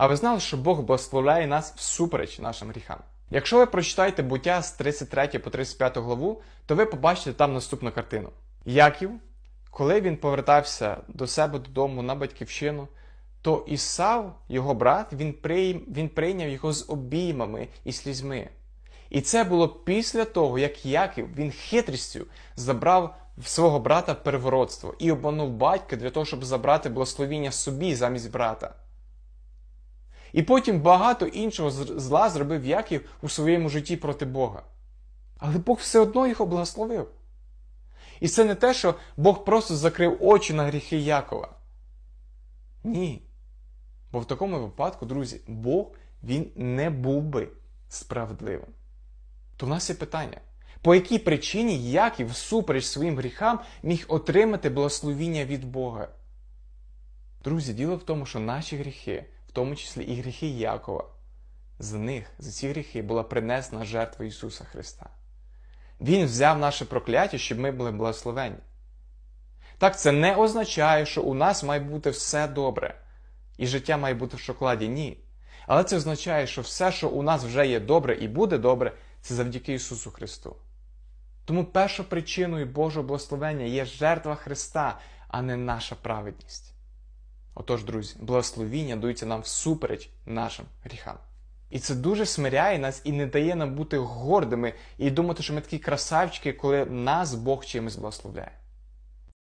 А ви знали, що Бог благословляє нас всупереч нашим гріхам? Якщо ви прочитаєте буття з 33 по 35 главу, то ви побачите там наступну картину. Яків, коли він повертався до себе додому на батьківщину, то Ісав, його брат, він, прийм, він прийняв його з обіймами і слізьми. І це було після того, як Яків він хитрістю забрав в свого брата первородство і обманув батька для того, щоб забрати благословіння собі замість брата. І потім багато іншого зла зробив Яків у своєму житті проти Бога. Але Бог все одно його благословив. І це не те, що Бог просто закрив очі на гріхи Якова. Ні. Бо в такому випадку, друзі, Бог він не був би справедливим. То в нас є питання: по якій причині Яків всупереч своїм гріхам міг отримати благословіння від Бога? Друзі, діло в тому, що наші гріхи, в тому числі і гріхи Якова, за них, за ці гріхи була принесена жертва Ісуса Христа. Він взяв наше прокляття, щоб ми були благословені. Так, це не означає, що у нас має бути все добре, і життя має бути в шоколаді. Ні. Але це означає, що все, що у нас вже є добре і буде добре, це завдяки Ісусу Христу. Тому першою причиною Божого благословення є жертва Христа, а не наша праведність. Отож, друзі, благословіння даються нам всупереч нашим гріхам. І це дуже смиряє нас і не дає нам бути гордими і думати, що ми такі красавчики, коли нас Бог чимось благословляє.